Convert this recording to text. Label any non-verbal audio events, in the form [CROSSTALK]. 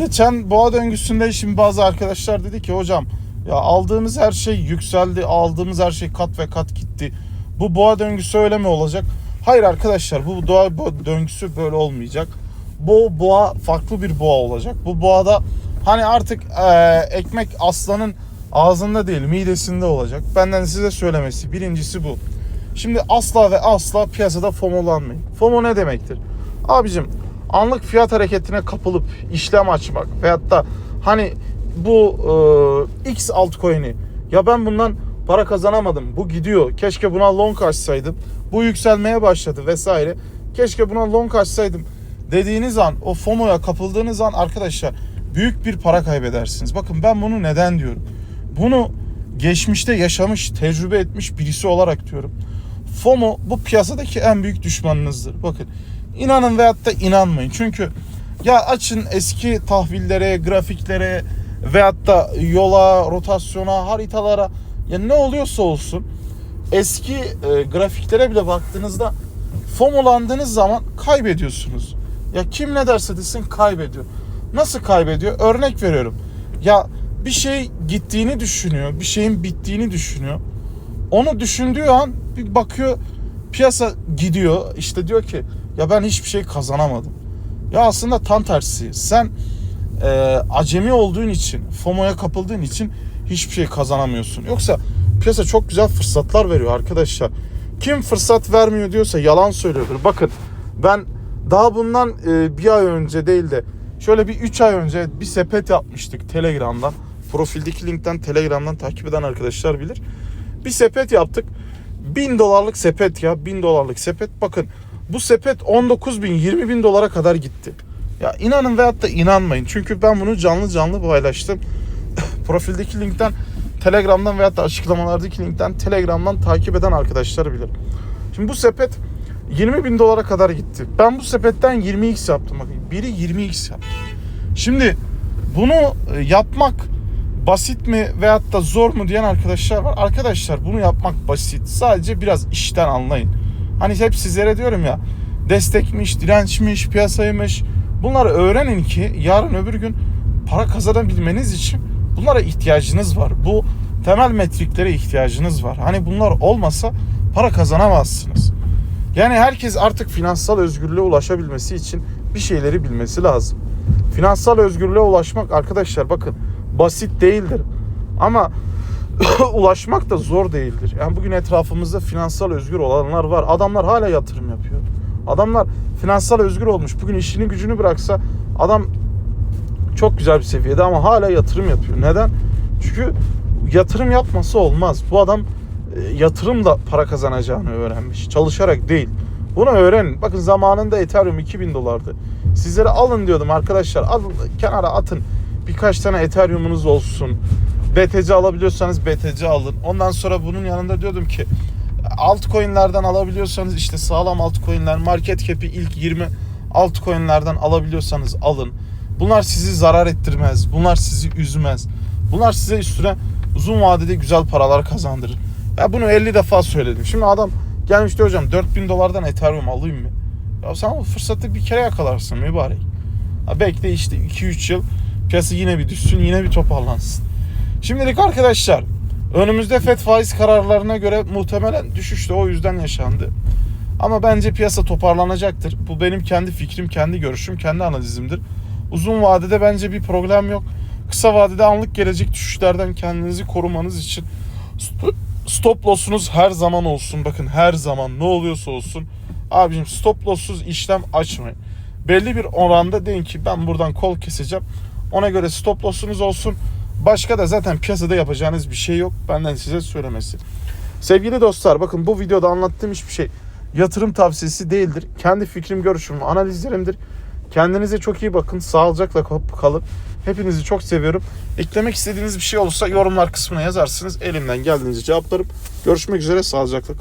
geçen boğa döngüsünde şimdi bazı arkadaşlar dedi ki hocam ya aldığımız her şey yükseldi, aldığımız her şey kat ve kat gitti. Bu boğa döngüsü öyle mi olacak? Hayır arkadaşlar bu doğa döngüsü böyle olmayacak. Bu boğa farklı bir boğa olacak. Bu boğada hani artık eee, ekmek aslanın ağzında değil midesinde olacak. Benden size söylemesi. Birincisi bu. Şimdi asla ve asla piyasada FOMO'lanmayın. FOMO ne demektir? Abicim anlık fiyat hareketine kapılıp işlem açmak veyahut da hani bu e, X altcoin'i ya ben bundan para kazanamadım. Bu gidiyor. Keşke buna long açsaydım. Bu yükselmeye başladı vesaire. Keşke buna long açsaydım dediğiniz an o FOMO'ya kapıldığınız an arkadaşlar büyük bir para kaybedersiniz. Bakın ben bunu neden diyorum? Bunu geçmişte yaşamış, tecrübe etmiş birisi olarak diyorum. FOMO bu piyasadaki en büyük düşmanınızdır. Bakın inanın veyahut da inanmayın. Çünkü ya açın eski tahvillere, grafiklere veyahut da yola, rotasyona, haritalara ya ne oluyorsa olsun eski e, grafiklere bile baktığınızda FOMO'landığınız zaman kaybediyorsunuz. Ya kim ne derse desin kaybediyor. Nasıl kaybediyor? Örnek veriyorum. Ya bir şey gittiğini düşünüyor, bir şeyin bittiğini düşünüyor. Onu düşündüğü an bir bakıyor piyasa gidiyor. İşte diyor ki ya ben hiçbir şey kazanamadım. Ya aslında tam tersi. Sen e, acemi olduğun için, FOMO'ya kapıldığın için hiçbir şey kazanamıyorsun. Yoksa piyasa çok güzel fırsatlar veriyor arkadaşlar. Kim fırsat vermiyor diyorsa yalan söylüyordur. Bakın ben daha bundan e, bir ay önce değil de şöyle bir 3 ay önce bir sepet yapmıştık Telegram'dan. Profildeki linkten Telegram'dan takip eden arkadaşlar bilir. Bir sepet yaptık. 1000 dolarlık sepet ya 1000 dolarlık sepet. Bakın bu sepet 19 bin 20 bin dolara kadar gitti. Ya inanın veyahut da inanmayın. Çünkü ben bunu canlı canlı paylaştım. [LAUGHS] Profildeki linkten Telegram'dan veyahut da açıklamalardaki linkten Telegram'dan takip eden arkadaşlar bilir. Şimdi bu sepet 20 bin dolara kadar gitti. Ben bu sepetten 20x yaptım. Bakın biri 20x yaptı. Şimdi bunu e, yapmak basit mi veyahut da zor mu diyen arkadaşlar var. Arkadaşlar bunu yapmak basit. Sadece biraz işten anlayın. Hani hep sizlere diyorum ya destekmiş, dirençmiş, piyasaymış. Bunları öğrenin ki yarın öbür gün para kazanabilmeniz için bunlara ihtiyacınız var. Bu temel metriklere ihtiyacınız var. Hani bunlar olmasa para kazanamazsınız. Yani herkes artık finansal özgürlüğe ulaşabilmesi için bir şeyleri bilmesi lazım. Finansal özgürlüğe ulaşmak arkadaşlar bakın basit değildir. Ama [LAUGHS] ulaşmak da zor değildir. Yani bugün etrafımızda finansal özgür olanlar var. Adamlar hala yatırım yapıyor. Adamlar finansal özgür olmuş. Bugün işini gücünü bıraksa adam çok güzel bir seviyede ama hala yatırım yapıyor. Neden? Çünkü yatırım yapması olmaz. Bu adam e, yatırımla para kazanacağını öğrenmiş. Çalışarak değil. Bunu öğrenin. Bakın zamanında Ethereum 2000 dolardı. Sizlere alın diyordum arkadaşlar. Alın kenara atın. Birkaç tane Ethereum'unuz olsun. BTC alabiliyorsanız BTC alın. Ondan sonra bunun yanında diyordum ki altcoin'lerden alabiliyorsanız işte sağlam altcoin'ler market cap'i ilk 20 altcoin'lerden alabiliyorsanız alın. Bunlar sizi zarar ettirmez. Bunlar sizi üzmez. Bunlar size üstüne uzun vadede güzel paralar kazandırır. Ya bunu 50 defa söyledim. Şimdi adam gelmiş diyor hocam 4000 dolardan Ethereum alayım mı? Ya sen o fırsatı bir kere yakalarsın mübarek. Ha bekle işte 2-3 yıl piyasa yine bir düşsün yine bir toparlansın. Şimdilik arkadaşlar önümüzde FED faiz kararlarına göre muhtemelen düşüş de o yüzden yaşandı. Ama bence piyasa toparlanacaktır. Bu benim kendi fikrim, kendi görüşüm, kendi analizimdir. Uzun vadede bence bir problem yok. Kısa vadede anlık gelecek düşüşlerden kendinizi korumanız için st- stop loss'unuz her zaman olsun. Bakın her zaman ne oluyorsa olsun. Abicim stop loss'suz işlem açmayın. Belli bir oranda deyin ki ben buradan kol keseceğim. Ona göre stop loss'unuz olsun. Başka da zaten piyasada yapacağınız bir şey yok. Benden size söylemesi. Sevgili dostlar bakın bu videoda anlattığım hiçbir şey yatırım tavsiyesi değildir. Kendi fikrim, görüşüm, analizlerimdir. Kendinize çok iyi bakın. Sağlıcakla kalın. Hepinizi çok seviyorum. Eklemek istediğiniz bir şey olursa yorumlar kısmına yazarsınız. Elimden geldiğince cevaplarım. Görüşmek üzere. Sağlıcakla kalın.